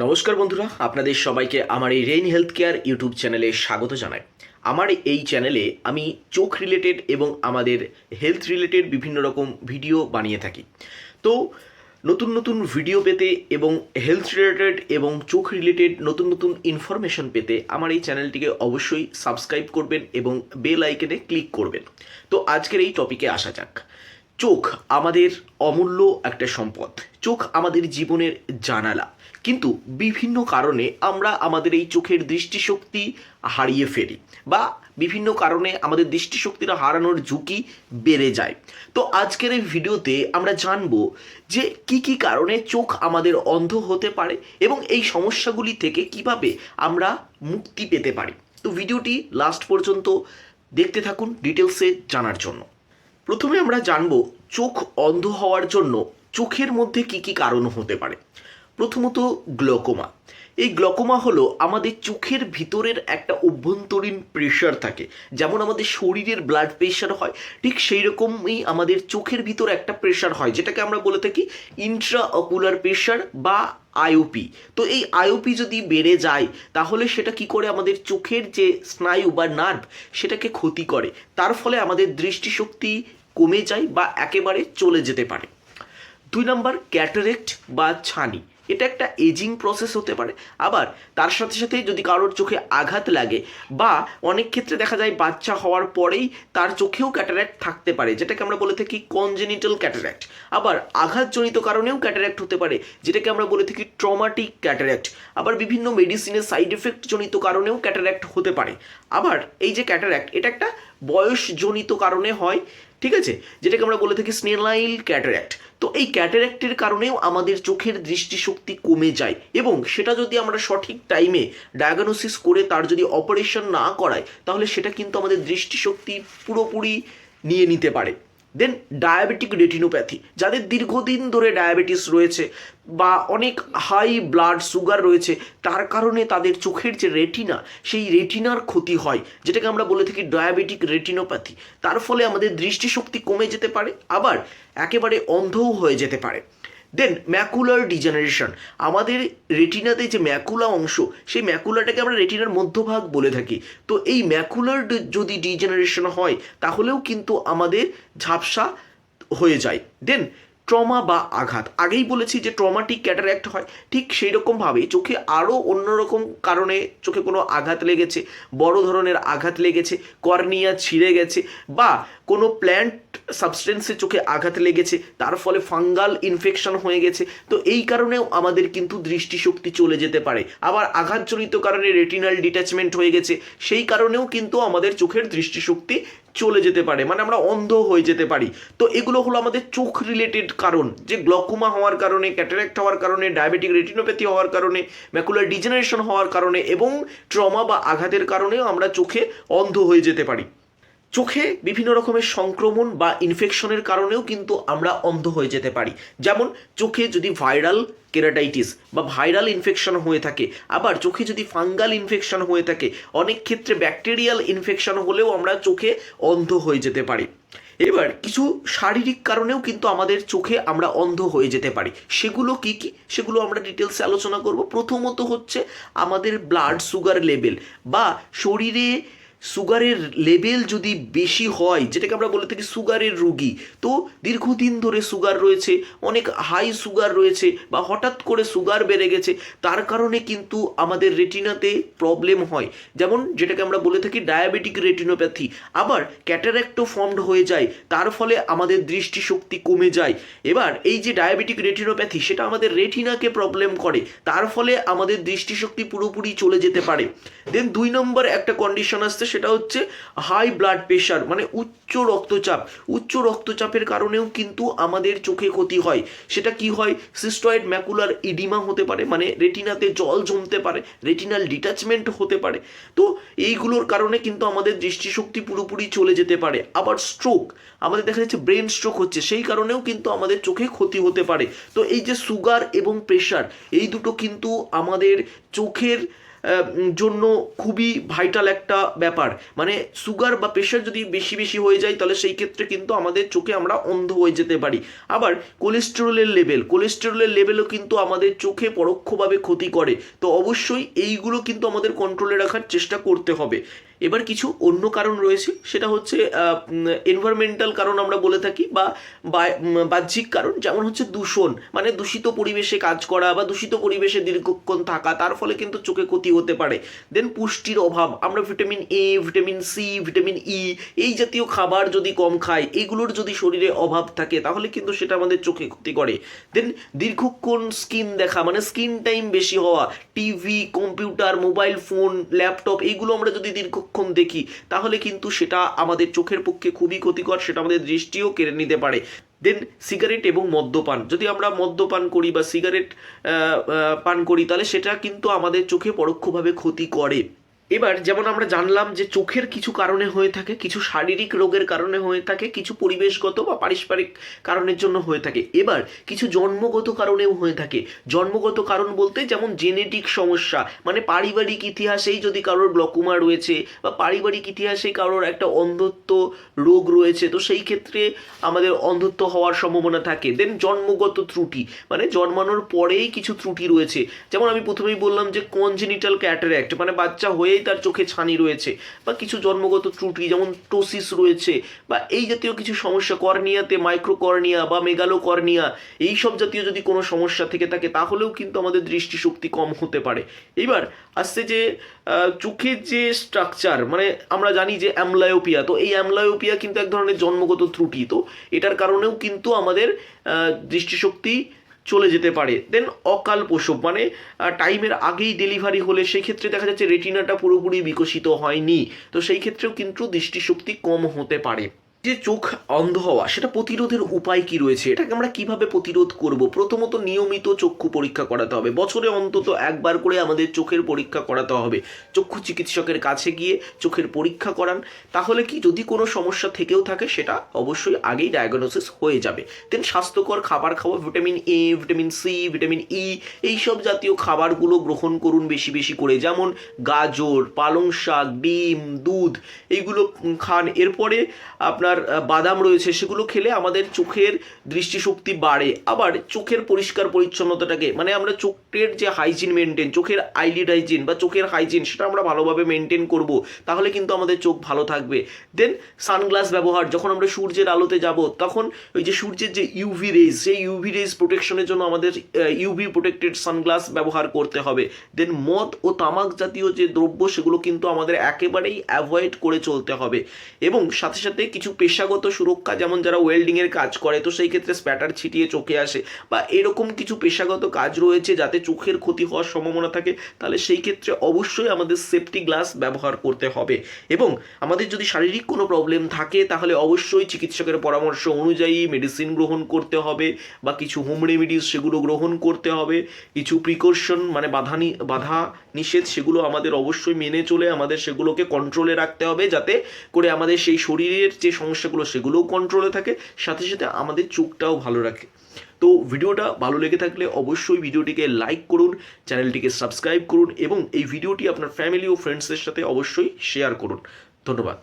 নমস্কার বন্ধুরা, আপনাদের সবাইকে আমার এই রেইন হেলথ কেয়ার ইউটিউব চ্যানেলে স্বাগত জানাই। আমার এই চ্যানেলে আমি চোখ রিলেটেড এবং আমাদের হেলথ রিলেটেড বিভিন্ন রকম ভিডিও বানিয়ে থাকি। তো, নতুন নতুন ভিডিও পেতে এবং হেলথ রিলেটেড এবং চোখ রিলেটেড নতুন নতুন ইনফরমেশন পেতে আমার এই চ্যানেলটিকে অবশ্যই সাবস্ক্রাইব করবেন এবং বেল আইকনে ক্লিক করবেন। তো, আজকের এই টপিকে আসা যাক। চোখ আমাদের অমূল্য একটা সম্পদ। চোখ আমাদের জীবনের জানালা। কিন্তু বিভিন্ন কারণে আমরা আমাদের এই চোখের দৃষ্টিশক্তি হারিয়ে ফেলি বা বিভিন্ন কারণে আমাদের দৃষ্টিশক্তিটা হারানোর ঝুঁকি বেড়ে যায়। তো আজকের এই ভিডিওতে আমরা জানব যে কি কি কারণে চোখ আমাদের অন্ধ হতে পারে এবং এই সমস্যাগুলি থেকে কীভাবে আমরা মুক্তি পেতে পারি। তো ভিডিওটি লাস্ট পর্যন্ত দেখতে থাকুন ডিটেলসে জানার জন্য। প্রথমে আমরা জানব চোখ অন্ধ হওয়ার জন্য চোখের মধ্যে কি কি কারণ হতে পারে। প্রথমত গ্লকোমা। এই গ্লকোমা হলো আমাদের চোখের ভিতরের একটা অভ্যন্তরীণ প্রেশার থাকে। যেমন আমাদের শরীরের ব্লাড প্রেশার হয়, ঠিক সেই রকমই আমাদের চোখের ভিতর একটা প্রেশার হয়, যেটাকে আমরা বলে থাকি ইন্ট্রা অকুলার প্রেশার বা আইওপি তো এই আইওপি যদি বেড়ে যায়, তাহলে সেটা কি করে আমাদের চোখের যে স্নায়ু বা নার্ভ সেটাকে ক্ষতি করে। তার ফলে আমাদের দৃষ্টিশক্তি কমে যায় বা একেবারে চলে যেতে পারে। দুই নম্বর ক্যাটারেক্ট বা ছানি। এটা একটা এজিং প্রসেস হতে পারে। আবার তার সাথে সাথে যদি কারোর চোখে আঘাত লাগে বা অনেক ক্ষেত্রে দেখা যায় বাচ্চা হওয়ার পরেই তার চোখেও ক্যাটারাক্ট থাকতে পারে, যেটাকে আমরা বলে থাকি কনজেনিটাল ক্যাটারাক্ট আবার আঘাতজনিত কারণেও ক্যাটারাক্ট হতে পারে, যেটাকে আমরা বলে থাকি ট্রমাটিক ক্যাটারাক্ট আবার বিভিন্ন মেডিসিনের সাইড এফেক্ট জনিত কারণেও ক্যাটারাক্ট হতে পারে। আবার এই যে ক্যাটারাক্ট এটা একটা বয়সজনিত কারণে হয়, ঠিক আছে? যেটাকে আমরা বলে থাকি স্নেলাইল ক্যাটারাক্ট তো এই ক্যাটারাক্টের কারণেও আমাদের চোখের দৃষ্টিশক্তি কমে যায় এবং সেটা যদি আমরা সঠিক টাইমে ডায়াগনোসিস করে তার যদি অপারেশন না করায়, তাহলে সেটা কিন্তু আমাদের দৃষ্টিশক্তি পুরোপুরি নিয়ে নিতে পারে। দেন ডায়াবেটিক রেটিনোপ্যাথি যাদের দীর্ঘদিন ধরে ডায়াবেটিস রয়েছে বা অনেক হাই ব্লাড সুগার রয়েছে, তার কারণে তাদের চোখের যে রেটিনা সেই রেটিনার ক্ষতি হয়, যেটাকে আমরা বলে থাকি ডায়াবেটিক রেটিনোপ্যাথি তার ফলে আমাদের দৃষ্টিশক্তি কমে যেতে পারে, আবার একেবারে অন্ধও হয়ে যেতে পারে। দেন ম্যাকুলার ডিজেনারেশন আমাদের রেটিনাতে যে ম্যাকুলা অংশ, সেই ম্যাকুলাটাকে আমরা রেটিনার মধ্যভাগ বলে থাকি। তো এই ম্যাকুলার যদি ডিজেনারেশন হয়, তাহলেও কিন্তু আমাদের ঝাপসা হয়ে যায়। দেন ট্রমা বা আঘাত। আগেই বলেছি যে ট্রমাটিক ক্যাটারাক্ট হয়। ঠিক সেই রকমভাবে চোখে আরও অন্যরকম কারণে চোখে কোনো আঘাত লেগেছে, বড় ধরনের আঘাত লেগেছে, কর্নিয়া ছিঁড়ে গেছে বা কোনো প্ল্যান্ট সাবস্টেন্সে চোখে আঘাত লেগেছে, তার ফলে ফাঙ্গাল ইনফেকশন হয়ে গেছে। তো এই কারণেও আমাদের কিন্তু দৃষ্টিশক্তি চলে যেতে পারে। আবার আঘাতজনিত কারণে রেটিনাল ডিট্যাচমেন্ট হয়ে গেছে, সেই কারণেও কিন্তু আমাদের চোখের দৃষ্টিশক্তি চলে যেতে পারে মানে আমরা অন্ধ হয়ে যেতে পারি। তো এগুলো হলো আমাদের চোখ রিলেটেড কারণ, যে গ্লকোমা হওয়ার কারণে ক্যাটারেক্ট হওয়ার কারণে ডায়াবেটিক রেটিনোপ্যাথি হওয়ার কারণে ম্যাকুলার ডিজেনারেশন হওয়ার কারণে এবং ট্রমা বা আঘাতের কারণেও আমরা চোখে অন্ধ হয়ে যেতে পারি। চোখে বিভিন্ন রকমের সংক্রমণ বা ইনফেকশনের কারণেও কিন্তু আমরা অন্ধ হয়ে যেতে পারি। যেমন, চোখে যদি ভাইরাল কেরাটাইটিস বা ভাইরাল ইনফেকশন হয়ে থাকে, আবার চোখে যদি ফাঙ্গাল ইনফেকশন হয়ে থাকে, অনেক ক্ষেত্রে ব্যাকটেরিয়াল ইনফেকশন হলেও আমরা চোখে অন্ধ হয়ে যেতে পারি। এবার, কিছু শারীরিক কারণেও কিন্তু আমাদের চোখে আমরা অন্ধ হয়ে যেতে পারি। সেগুলো কি কি? সেগুলো আমরা ডিটেলসে আলোচনা করব। প্রথমত হচ্ছে আমাদের ব্লাড সুগার লেভেল বা শরীরে সুগারের লেভেল যদি বেশি হয়, যেটাকে আমরা বলে থাকি সুগারের রুগী, তো দীর্ঘদিন ধরে সুগার রয়েছে, অনেক হাই সুগার রয়েছে বা হঠাৎ করে সুগার বেড়ে গেছে, তার কারণে কিন্তু আমাদের রেটিনাতে প্রবলেম হয়। যেমন যেটাকে আমরা বলে থাকি ডায়াবেটিক রেটিনোপ্যাথি আবার ক্যাটারাক্টও ফর্মড হয়ে যায়, তার ফলে আমাদের দৃষ্টিশক্তি কমে যায়। এবার এই যে ডায়াবেটিক রেটিনোপ্যাথি সেটা আমাদের রেটিনাকে প্রবলেম করে, তার ফলে আমাদের দৃষ্টিশক্তি পুরোপুরি চলে যেতে পারে। দেন দুই নম্বর একটা কন্ডিশন আসছে সেটা হচ্ছে হাই ব্লাড প্রেশার মানে উচ্চ রক্তচাপ। উচ্চ রক্তচাপের কারণেও কিন্তু আমাদের চোখে ক্ষতি হয়। সেটা কি হয়? সিস্টয়েড ম্যাকুলার ইডিমা হতে পারে মানে রেটিনাতে জল জমতে পারে রেটিনাল ডিটাচমেন্ট হতে পারে। তো এইগুলোর কারণে কিন্তু আমাদের দৃষ্টিশক্তি পুরোপুরি চলে যেতে পারে। আবার স্ট্রোক আমাদের দেখা যাচ্ছে ব্রেন স্ট্রোক হচ্ছে, সেই কারণেও কিন্তু আমাদের চোখে ক্ষতি হতে পারে। তো এই যে সুগার এবং প্রেশার এই দুটো কিন্তু আমাদের চোখের জন্য খুবই ভাইটাল একটা ব্যাপার। মানে সুগার বা প্রেশার যদি বেশি বেশি হয়ে যায়, তাহলে সেই ক্ষেত্রে কিন্তু আমাদের চোখে আমরা অন্ধ হয়ে যেতে পারি। আবার কোলেস্টেরলের লেভেল কোলেস্টেরলের লেভেলও কিন্তু আমাদের চোখে পরোক্ষভাবে ক্ষতি করে। তো অবশ্যই এইগুলো কিন্তু আমাদের কন্ট্রোলে রাখার চেষ্টা করতে হবে। এবার কিছু অন্য কারণ রয়েছে, সেটা হচ্ছে এনভায়রনমেন্টাল কারণ আমরা বলে থাকি বা বাহ্যিক কারণ, যেমন হচ্ছে দূষণ মানে দূষিত পরিবেশে কাজ করা বা দূষিত পরিবেশে দীর্ঘক্ষণ থাকা, তার ফলে কিন্তু চোখে ক্ষতি হতে পারে। দেন পুষ্টির অভাব, আমরা vitamin A vitamin C vitamin E এই জাতীয় খাবার যদি কম খাই, এগুলোর যদি শরীরে অভাব থাকে, তাহলে কিন্তু সেটা আমাদের চোখে ক্ষতি করে। দেন দীর্ঘক্ষণ স্ক্রিন দেখা মানে স্ক্রিন টাইম বেশি হওয়া TV computer mobile phone laptop এইগুলো আমরা যদি দীর্ঘক্ষণ দেখি, তাহলে কিন্তু সেটা আমাদের চোখের পক্ষে খুবই ক্ষতিকর, সেটা আমাদের দৃষ্টিও কেড়ে নিতে পারে। দেন সিগারেট এবং মদ্যপান, যদি আমরা মদ্যপান করি বা সিগারেট পান করি, তাহলে সেটা কিন্তু আমাদের চোখে পরোক্ষভাবে ক্ষতি করে। এবার যেমন আমরা জানলাম যে চোখের কিছু কারণে হয়ে থাকে, কিছু শারীরিক রোগের কারণে হয়ে থাকে, কিছু পরিবেশগত বা পারস্পরিক কারণের জন্য হয়ে থাকে। এবার কিছু জন্মগত কারণেও হয়ে থাকে। জন্মগত কারণ বলতে যেমন জেনেটিক সমস্যা মানে পারিবারিক ইতিহাসেই যদি কারোর গ্লকুমা রয়েছে বা পারিবারিক ইতিহাসে কারোর একটা অন্ধত্ব রোগ রয়েছে, তো সেই ক্ষেত্রে আমাদের অন্ধত্ব হওয়ার সম্ভাবনা থাকে। দেন জন্মগত ত্রুটি মানে জন্মানোর পরেই কিছু ত্রুটি রয়েছে। যেমন আমি প্রথমেই বললাম যে কনজেনিটাল ক্যাটারাক্ট মানে বাচ্চা হয়েই তার চোখে ছানি রয়েছে, বা কিছু জন্মগত ত্রুটি, যেমন টোসিস রয়েছে, বা এই জাতীয় কিছু সমস্যা, কর্নিয়াতে মাইক্রোকর্নিয়া বা মেগালোকর্নিয়া এই সব জাতীয় যদি কোনো সমস্যা থেকে থাকে, তাহলেও কিন্তু আমাদের দৃষ্টিশক্তি কম হতে পারে। এবার আসছে যে চোখের যে স্ট্রাকচার মানে আমরা জানি যে অ্যামলায়োপিয়া তো এই অ্যামলায়োপিয়া কিন্তু এক ধরনের জন্মগত ত্রুটি, তো এটার কারণেও কিন্তু আমাদের দৃষ্টিশক্তি চলে যেতে পারে। দেন অকাল প্রসব মানে টাইমের আগেই ডেলিভারি হলে সেই ক্ষেত্রে দেখা যাচ্ছে রেটিনাটা পুরোপুরি বিকশিত হয়নি। তো সেই ক্ষেত্রেও কিন্তু দৃষ্টিশক্তি কম হতে পারে। যে চোখ অন্ধ হওয়া, সেটা প্রতিরোধের উপায় কি রয়েছে? এটাকে আমরা কীভাবে প্রতিরোধ করব? প্রথমত নিয়মিত চক্ষু পরীক্ষা করাতে হবে। বছরে অন্তত একবার করে আমাদের চোখের পরীক্ষা করাতে হবে। চক্ষু চিকিৎসকের কাছে গিয়ে চোখের পরীক্ষা করান। তাহলে কি, যদি কোনো সমস্যা থেকেও থাকে, সেটা অবশ্যই আগেই ডায়াগনোসিস হয়ে যাবে। দেন স্বাস্থ্যকর খাবার খাওয়া vitamin A vitamin C vitamin E এইসব জাতীয় খাবারগুলো গ্রহণ করুন বেশি বেশি করে। যেমন গাজর, পালং শাক, ডিম, দুধ, এইগুলো খান। এরপরে আপনার আহ, বাদাম রয়েছে সেগুলো খেলে আমাদের চোখের দৃষ্টিশক্তি বাড়ে। আবার চোখের পরিষ্কার পরিচ্ছন্নতাটাকে মানে আমরা চোখের যে হাইজিন মেনটেন চোখের আইলিড হাইজিন বা চোখের হাইজিন সেটা আমরা ভালোভাবে মেনটেন করব তাহলে কিন্তু আমাদের চোখ ভালো থাকবে। দেন সানগ্লাস ব্যবহার যখন আমরা সূর্যের আলোতে যাব তখন ওই যে সূর্যের যে ইউভি রেজ সেই ইউভি রেজ প্রোটেকশনের জন্য আমাদের ইউভি প্রোটেক্টেড সানগ্লাস ব্যবহার করতে হবে। দেন মদ ও তামাক জাতীয় যে দ্রব্য সেগুলো কিন্তু আমাদের একেবারেই অ্যাভয়েড করে চলতে হবে। এবং সাথে সাথে কিছু পেশাগত সুরক্ষা, যেমন যারা ওয়েল্ডিংয়ের কাজ করে, তো সেই ক্ষেত্রে স্প্যাটার ছিটিয়ে চোখে আসে বা এরকম কিছু পেশাগত কাজ রয়েছে যাতে চোখের ক্ষতি হওয়ার সম্ভাবনা থাকে, তাহলে সেই ক্ষেত্রে অবশ্যই আমাদের সেফটি গ্লাস ব্যবহার করতে হবে। এবং আমাদের যদি শারীরিক কোনো প্রবলেম থাকে, তাহলে অবশ্যই চিকিৎসকের পরামর্শ অনুযায়ী মেডিসিন গ্রহণ করতে হবে বা কিছু হোম রেমিডিস সেগুলো গ্রহণ করতে হবে। কিছু প্রিকশন মানে বাধা বাধা নিষেধ সেগুলো আমাদের অবশ্যই মেনে চলে আমাদের সেগুলোকে কন্ট্রোলে রাখতে হবে, যাতে করে আমাদের সেই শরীরের যে সমস্যাগুলো সেগুলোও কন্ট্রোলে থাকে, সাথে সাথে আমাদের চোখটাও ভালো রাখে। তো ভিডিওটা ভালো লেগে থাকলে অবশ্যই ভিডিওটিকে লাইক করুন, চ্যানেলটিকে সাবস্ক্রাইব করুন এবং এই ভিডিওটি আপনার ফ্যামিলি ও ফ্রেন্ডসদের সাথে অবশ্যই শেয়ার করুন। ধন্যবাদ।